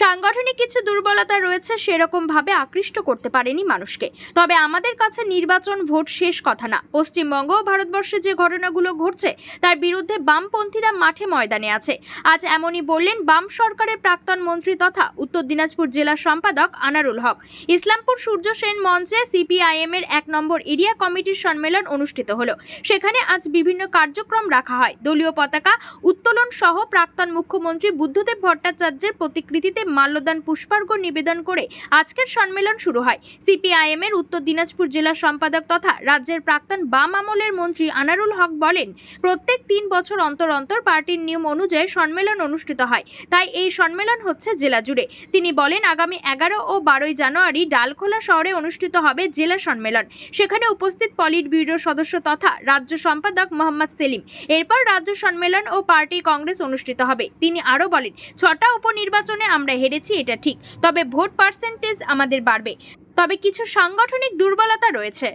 সাংগঠনিক কিছু দুর্বলতা রয়েছে, সেরকম ভাবে আকৃষ্ট করতে পারেনি মানুষকে। তবে আমাদের কাছে নির্বাচন ভোট শেষ কথা না। পশ্চিমবঙ্গ ও ভারতবর্ষে যে ঘটনাগুলো ঘটছে, তার বিরুদ্ধে বামপন্থীরা মাঠে ময়দানে আছে। আজ এমনই বললেন বাম সরকারের প্রাক্তন মন্ত্রী তথা উত্তর দিনাজপুর জেলা সম্পাদক আনারুল হক। ইসলামপুর সূর্য সেন মঞ্চে সিপিআইএম এর এক নম্বর এরিয়া কমিটির সম্মেলন অনুষ্ঠিত হলো। সেখানে আজ বিভিন্ন কার্যক্রম রাখা হয়। দলীয় পতাকা উত্তোলন সহ প্রাক্তন মুখ্যমন্ত্রী বুদ্ধদেব ভট্টাচার্যের প্রতিকৃতিতে মাল্যদান পুষ্পার্ঘ নিবেদন করে আজকের সম্মেলন শুরু হয়। সিপিআইএম এর উত্তর দিনাজপুর জেলা সম্পাদক তথা রাজ্যের প্রাক্তন বাম আমলের মন্ত্রী আনারুল হক বলেন, প্রত্যেক তিন বছর অন্তর অন্তর পার্টির নিয়ম অনুযায়ী সম্মেলন অনুষ্ঠিত হয়। তাই এই সম্মেলন হচ্ছে জেলা জুড়ে। তিনি বলেন, আগামী এগারো ও বারোই জানুয়ারি ডালখোলা শহরে অনুষ্ঠিত হবে জেলা সম্মেলন। সেখানে উপস্থিত পলিট ব্যুরোর সদস্য তথা রাজ্য সম্পাদক মোহাম্মদ সেলিম। এরপর রাজ্য সম্মেলন ও পার্টি কংগ্রেস অনুষ্ঠিত হবে। তিনি আরও বলেন, ছটা উপনির্বাচনে আমরা হেরেছি, এটা ঠিক। তবে ভোট পার্সেন্টেজ আমাদের বাড়বে। তবে কিছু সাংগঠনিক দুর্বলতা রয়েছে।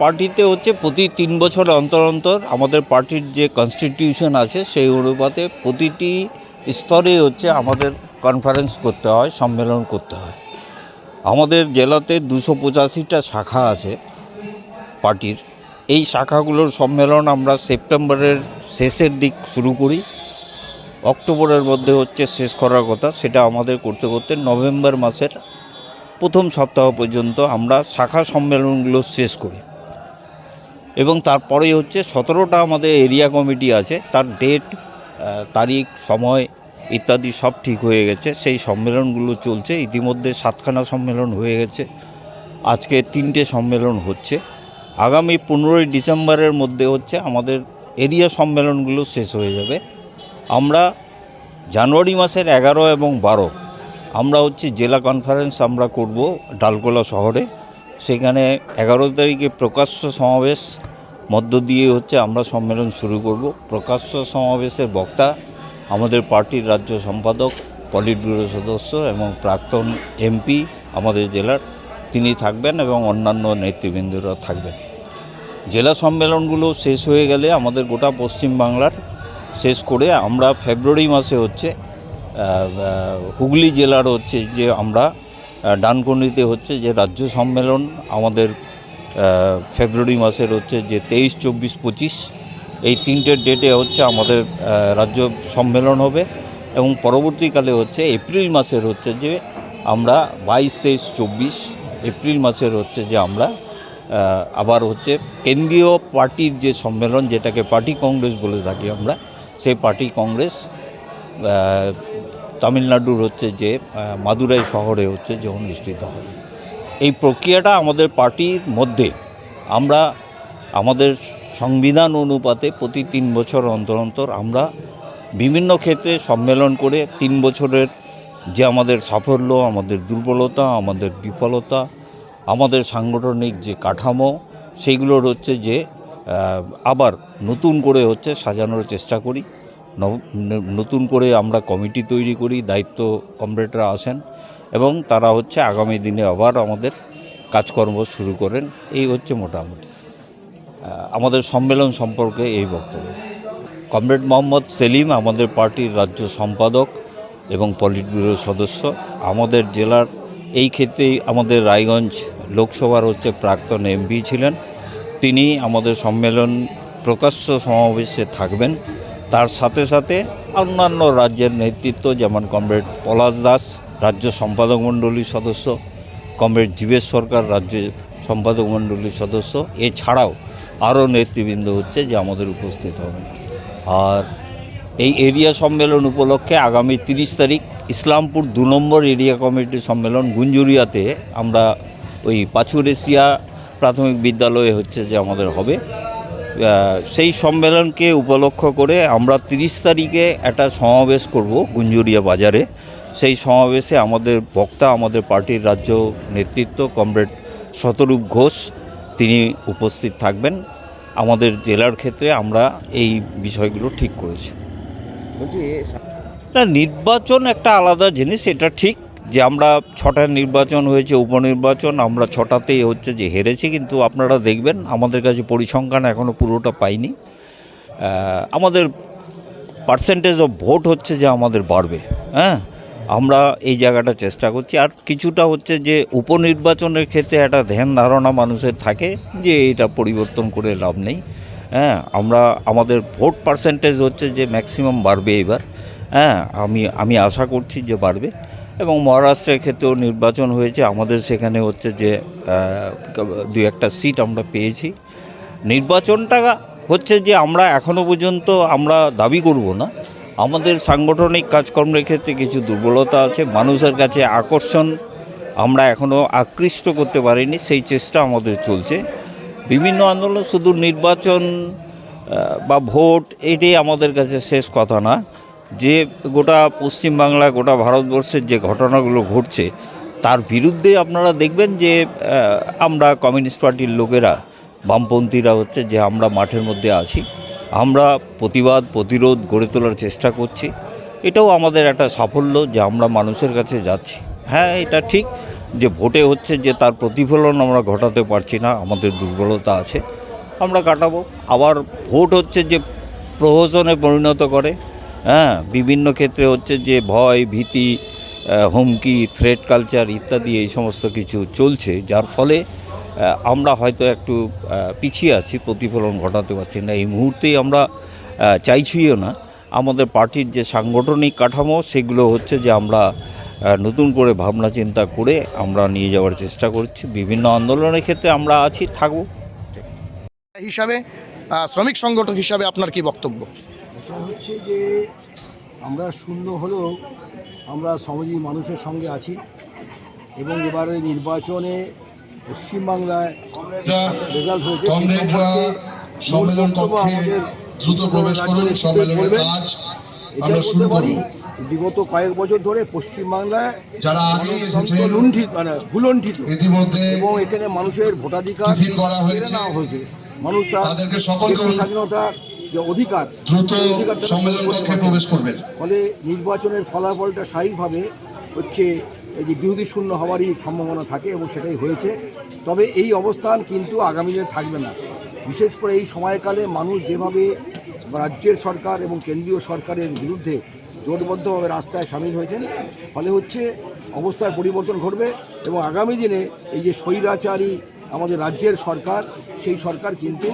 পার্টিতে হচ্ছে প্রতি তিন বছর অন্তর অন্তর আমাদের পার্টির যে কনস্টিটিউশন আছে, সেই অনুপাতে প্রতিটি স্তরে হচ্ছে আমাদের কনফারেন্স করতে হয়, সম্মেলন করতে হয়। আমাদের জেলাতে দুশো পঁচাশিটা শাখা আছে পার্টির। এই শাখাগুলোর সম্মেলন আমরা সেপ্টেম্বরের শেষের দিক শুরু করি। অক্টোবরের মধ্যে হচ্ছে শেষ করার কথা, সেটা আমাদের করতে করতে নভেম্বর মাসের প্রথম সপ্তাহ পর্যন্ত আমরা শাখা সম্মেলনগুলো শেষ করি। এবং তারপরেই হচ্ছে সতেরোটা আমাদের এরিয়া কমিটি আছে, তার ডেট তারিখ, সময় ইত্যাদি সব ঠিক হয়ে গেছে। সেই সম্মেলনগুলো চলছে, ইতিমধ্যে সাতখানা সম্মেলন হয়ে গেছে। আজকে তিনটে সম্মেলন হচ্ছে। আগামী পনেরোই ডিসেম্বরের মধ্যে হচ্ছে আমাদের এরিয়া সম্মেলনগুলো শেষ হয়ে যাবে। আমরা জানুয়ারি মাসের এগারো এবং বারো, আমরা হচ্ছে জেলা কনফারেন্স আমরা করব ডালকোলা শহরে। সেখানে এগারো তারিখে প্রকাশ্য সমাবেশ, মধ্য দিয়ে হচ্ছে আমরা সম্মেলন শুরু করব। প্রকাশ্য সমাবেশের বক্তা আমাদের পার্টির রাজ্য সম্পাদক পলিট ব্যুরো সদস্য এবং প্রাক্তন এমপি আমাদের জেলার, তিনি থাকবেন এবং অন্যান্য নেতৃবৃন্দরা থাকবেন। জেলা সম্মেলনগুলো শেষ হয়ে গেলে আমাদের গোটা পশ্চিম বাংলার শেষ করে আমরা ফেব্রুয়ারি মাসে হচ্ছে হুগলি জেলার হচ্ছে যে আমরা ডানকুনিতে হচ্ছে যে রাজ্য সম্মেলন আমাদের ফেব্রুয়ারি মাসের হচ্ছে যে তেইশ, চব্বিশ, পঁচিশ, এই তিনটে ডেটে হচ্ছে আমাদের রাজ্য সম্মেলন হবে এবং পরবর্তীকালে হচ্ছে এপ্রিল মাসের হচ্ছে যে আমরা বাইশ, তেইশ, চব্বিশ, এপ্রিল মাসের হচ্ছে যে আমরা আবার হচ্ছে কেন্দ্রীয় পার্টির যে সম্মেলন যেটাকে পার্টি কংগ্রেস বলে থাকি আমরা সেই পার্টি কংগ্রেস তামিলনাড়ুর হচ্ছে যে মাদুরাই শহরে হচ্ছে যে অনুষ্ঠিত হবে। এই প্রক্রিয়াটা আমাদের পার্টির মধ্যে, আমরা আমাদের সংবিধান অনুপাতে প্রতি তিন বছর অন্তর অন্তর আমরা বিভিন্ন ক্ষেত্রে সম্মেলন করে তিন বছরের যে আমাদের সাফল্য, আমাদের দুর্বলতা, আমাদের বিফলতা, আমাদের সাংগঠনিক যে কাঠামো, সেইগুলোর হচ্ছে যে আবার নতুন করে হচ্ছে সাজানোর চেষ্টা করি। নতুন করে আমরা কমিটি তৈরি করি, দায়িত্ব কমরেডরা আসেন এবং তারা হচ্ছে আগামী দিনে আবার আমাদের কাজকর্ম শুরু করেন। এই হচ্ছে মোটামুটি। আমাদের সম্মেলন সম্পর্কে এই বক্তব্য। কমরেড মোহাম্মদ সেলিম আমাদের পার্টির রাজ্য সম্পাদক এবং পলিট ব্যুরোর সদস্য। আমাদের জেলার এই ক্ষেত্রেই আমাদের রায়গঞ্জ লোকসভার হচ্ছে প্রাক্তন এমপি ছিলেন। তিনি আমাদের সম্মেলন প্রকাশ্য সমাবেশে থাকবেন। তার সাথে সাথে অন্যান্য রাজ্যের নেতৃত্ব যেমন কমরেড পলাশ দাস, রাজ্য সম্পাদক মণ্ডলীর সদস্য, কমরেড জীবেশ সরকার, রাজ্য সম্পাদক মণ্ডলীর সদস্য, এছাড়াও আরও নেতৃবৃন্দ হচ্ছে যে আমাদের উপস্থিত হবেন। আর এই এরিয়া সম্মেলন উপলক্ষে আগামী তিরিশ তারিখ ইসলামপুর দু নম্বর এরিয়া কমিটির সম্মেলন গুঞ্জুরিয়াতে আমরা ওই পাঁচুর এশিয়া প্রাথমিক বিদ্যালয়ে হচ্ছে যে আমাদের হবে। সেই সম্মেলনকে উপলক্ষ করে আমরা তিরিশ তারিখে একটা সমাবেশ করব গুঞ্জুরিয়া বাজারে। সেই সমাবেশে আমাদের বক্তা আমাদের পার্টির রাজ্য নেতৃত্ব কমরেড শতরূপ ঘোষ তিনি উপস্থিত থাকবেন। আমাদের জেলার ক্ষেত্রে আমরা এই বিষয়গুলো ঠিক করেছি। না নির্বাচন একটা আলাদা জিনিস এটা ঠিক। যে আমরা ছটা নির্বাচন হয়েছে, উপনির্বাচন, আমরা ছটাতেই হচ্ছে যে হেরেছি, কিন্তু আপনারা দেখবেন আমাদের কাছে পরিসংখ্যান এখনও পুরোটা পাইনি। আমাদের পার্সেন্টেজ অফ ভোট হচ্ছে যে আমাদের বাড়বে হ্যাঁ? আমরা এই জায়গাটা চেষ্টা করছি। আর কিছুটা হচ্ছে যে উপনির্বাচনের ক্ষেত্রে একটা ধ্যান ধারণা মানুষের থাকে যে এটা পরিবর্তন করে লাভ নেই হ্যাঁ? আমরা, আমাদের ভোট পার্সেন্টেজ হচ্ছে যে ম্যাক্সিমাম বাড়বে এবার হ্যাঁ? আমি আমি আশা করছি যে বাড়বে। এবং মহারাষ্ট্রের ক্ষেত্রেও নির্বাচন হয়েছে। আমাদের সেখানে হচ্ছে যে দু একটা সিট আমরা পেয়েছি। নির্বাচনটা হচ্ছে যে, আমরা এখনও পর্যন্ত আমরা দাবি করব না। আমাদের সাংগঠনিক কাজকর্মের ক্ষেত্রে কিছু দুর্বলতা আছে। মানুষের কাছে আকর্ষণ আমরা এখনও আকৃষ্ট করতে পারিনি। সেই চেষ্টা আমাদের চলছে। বিভিন্ন আন্দোলন শুধু নির্বাচন বা ভোট, এটাই আমাদের কাছে শেষ কথা না। যে গোটা পশ্চিমবাংলা গোটা ভারতবর্ষের যে ঘটনাগুলো ঘটছে, তার বিরুদ্ধে আপনারা দেখবেন যে আমরা কমিউনিস্ট পার্টির লোকেরা, বামপন্থীরা হচ্ছে যে আমরা মাঠের মধ্যে আছি। আমরা প্রতিবাদ, প্রতিরোধ গড়ে তোলার চেষ্টা করছি। এটাও আমাদের একটা সাফল্য যে আমরা মানুষের কাছে যাচ্ছি। হ্যাঁ এটা ঠিক যে ভোটে হচ্ছে যে তার প্রতিফলন আমরা ঘটাতে পারছি না, আমাদের দুর্বলতা আছে। আমরা কাটাবো। আবার ভোট হচ্ছে যে প্রহসনে পরিণত করে। হ্যাঁ বিভিন্ন ক্ষেত্রে হচ্ছে যে ভয়, ভীতি হুমকি থ্রেড কালচার ইত্যাদি এই সমস্ত কিছু চলছে, যার ফলে আমরা হয়তো একটু পিছিয়ে আছি, প্রতিফলন ঘটাতে পারছি না। এই মুহূর্তেই আমরা চাইছিও না। আমাদের পার্টির যে সাংগঠনিক কাঠামো, সেগুলো হচ্ছে যে আমরা নতুন করে ভাবনা চিন্তা করে আমরা নিয়ে যাওয়ার চেষ্টা করছি। বিভিন্ন আন্দোলনের ক্ষেত্রে আমরা আছি, থাকব। হিসাবে শ্রমিক সংগঠক হিসাবে আপনার কি বক্তব্য? হচ্ছে যে আমরা শূন্য হলেও আমরা সমাজী মানুষের সঙ্গে আছি এবং এবারে নির্বাচনে পশ্চিমবাংলায় রেজাল্ট হয়েছে সেই কমরেডরা সম্পর্কে সম্মেলন কক্ষে দ্রুত প্রবেশ করুন সম্মেলনের কাজ আমরা শুরু বলতে পারি বিগত কয়েক বছর ধরে পশ্চিমবাংলায় যারা লুণ্ঠিত মানে ভুলণ্ঠিত ইতিমধ্যে এবং এখানে মানুষের ভোটাধিকার করা হয়েছে। মানুষ তাদেরকে সকলকে ব্যক্তি স্বাধীনতার যে অধিকার সম্মেলন কক্ষে প্রবেশ করবেন। ফলে নির্বাচনের ফলাফলটা স্বাভাবিকভাবে হচ্ছে এই যে বিরোধী শূন্য হওয়ারই সম্ভাবনা থাকে এবং সেটাই হয়েছে। তবে এই অবস্থান কিন্তু আগামী দিনে থাকবে না। বিশেষ করে এই সময়কালে মানুষ যেভাবে রাজ্যের সরকার এবং কেন্দ্রীয় সরকারের বিরুদ্ধে জোটবদ্ধভাবে রাস্তায় সামিল হয়েছেন ফলে হচ্ছে অবস্থার পরিবর্তন ঘটবে এবং আগামী দিনে এই যে স্বৈরাচারী আমাদের রাজ্যের সরকার সেই সরকার কিন্তু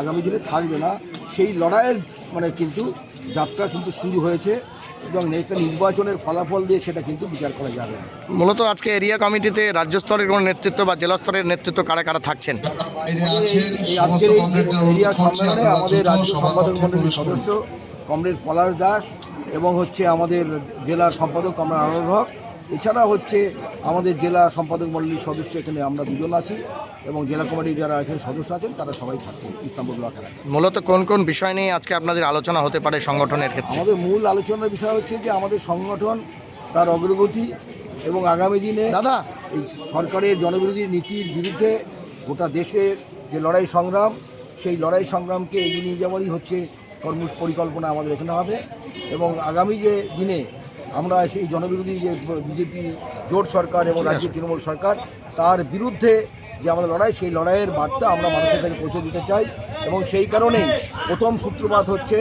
আগামী দিনে থাকবে না। সেই লড়াইয়ের মানে কিন্তু যাত্রা কিন্তু শুরু হয়েছে। সুতরাং একটা নির্বাচনের ফলাফল দিয়ে সেটা কিন্তু বিচার করা যাবে। না মূলত আজকে এরিয়া কমিটিতে রাজ্য স্তরের কোনো নেতৃত্ব বা জেলা স্তরের নেতৃত্ব কারা কারা থাকছেন? বাইরে আছেন এই সমস্ত আজকের এরিয়া সম্মেলনে আমাদের রাজ্য সম্পাদক মন্ডলীর সদস্য কমরেড পলাশ দাস এবং হচ্ছে আমাদের জেলার সম্পাদক কমরেড আনন্দ হক। এছাড়া হচ্ছে আমাদের জেলা সম্পাদক মন্ডলীর সদস্য এখানে আমরা দুজন আছি এবং জেলা কমিটির যারা এখানে সদস্য আছেন তারা সবাই থাকছেন ইসলামপুর ব্লকের মূলত কোন কোন বিষয় নিয়ে আজকে আপনাদের আলোচনা হতে পারে সংগঠনের ক্ষেত্রে? আমাদের মূল আলোচনার বিষয় হচ্ছে যে আমাদের সংগঠন তার অগ্রগতি এবং আগামী দিনে দাদা! এই সরকারের জনবিরোধী নীতির বিরুদ্ধে গোটা দেশের যে লড়াই সংগ্রাম সেই লড়াই সংগ্রামকে এগিয়ে নিয়ে যাওয়ারই হচ্ছে কর্ম পরিকল্পনা আমাদের এখানে হবে এবং আগামী যে দিনে আমরা সেই জনবিরোধী যে বিজেপি জোট সরকার এবং রাজ্য তৃণমূল সরকার তার বিরুদ্ধে যে আমাদের লড়াই সেই লড়াইয়ের বার্তা আমরা মানুষের কাছে পৌঁছে দিতে চাই এবং সেই কারণেই প্রথম সূত্রপাত হচ্ছে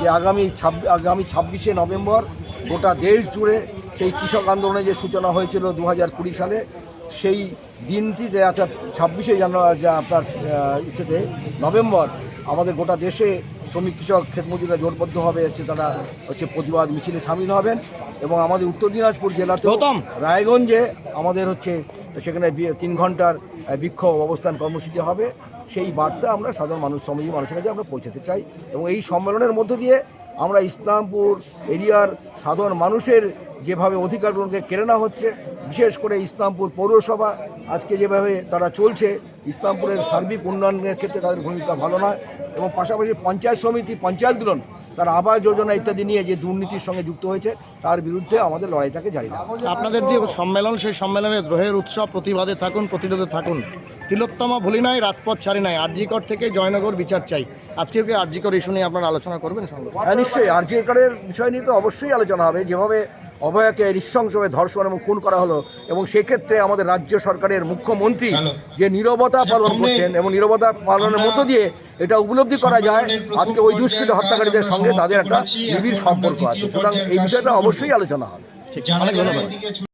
যে আগামী ছাব্বিশ আগামী ছাব্বিশে নভেম্বর গোটা দেশ জুড়ে সেই কৃষক আন্দোলনের যে সূচনা হয়েছিল দু হাজার কুড়ি সালে সেই দিনটিতে অর্থাৎ ছাব্বিশে জানুয়ারি যা আপনার ইসেতে নভেম্বর আমাদের গোটা দেশে শ্রমিক কৃষক ক্ষেতমজুরা জোটবদ্ধভাবে হচ্ছে তারা হচ্ছে প্রতিবাদ মিছিলে সামিল হবেন এবং আমাদের উত্তর দিনাজপুর জেলাতে। রায়গঞ্জে আমাদের হচ্ছে সেখানে তিন ঘণ্টার বিক্ষোভ অবস্থান কর্মসূচি হবে সেই বার্তা আমরা সাধারণ মানুষ সমাজী মানুষের কাছে আমরা পৌঁছাতে চাই এবং এই সম্মেলনের মধ্য দিয়ে আমরা ইসলামপুর এরিয়ার সাধারণ মানুষের যেভাবে অধিকারগুলোকে কেড়ে নেওয়া হচ্ছে বিশেষ করে ইসলামপুর পৌরসভা আজকে যেভাবে তারা চলছে ইসলামপুরের সার্বিক উন্নয়নের ক্ষেত্রে তাদের ভূমিকা ভালো নয় এবং পাশাপাশি পঞ্চায়েত সমিতি পঞ্চায়েতগুলো তার আবাস যোজনা ইত্যাদি নিয়ে যে দুর্নীতির সঙ্গে যুক্ত হয়েছে তার বিরুদ্ধে আমাদের লড়াইটাকে জারি আপনাদের যে সম্মেলন সেই সম্মেলনে দ্রোহের উৎসব প্রতিবাদে থাকুন প্রতিরোধে থাকুন। তিলোত্তমা ভুলি নাই রাজপথ ছাড়ি নাই। আরজিকর থেকে জয়নগর বিচার চাই। আজকে কি আরজিকর ইস্যু নিয়ে আপনারা আলোচনা করবেন সংগঠন হ্যাঁ নিশ্চয়ই। আরজি কার্ডের বিষয় নিয়ে তো অবশ্যই আলোচনা হবে। যেভাবে অভয়াকে নৃশংসভাবে ধর্ষণ এবং খুন করা হলো এবং সেক্ষেত্রে আমাদের রাজ্য সরকারের মুখ্যমন্ত্রী যে নিরবতা পালন করছেন এবং নিরবতা পালনের মধ্য দিয়ে এটা উপলব্ধি করা যায় আজকে ওই দুষ্কৃত হত্যাকারীদের সঙ্গে তাদের একটা নিবিড় সম্পর্ক আছে। সুতরাং এই বিষয়টা অবশ্যই আলোচনা হবে। ঠিক অনেক ধন্যবাদ।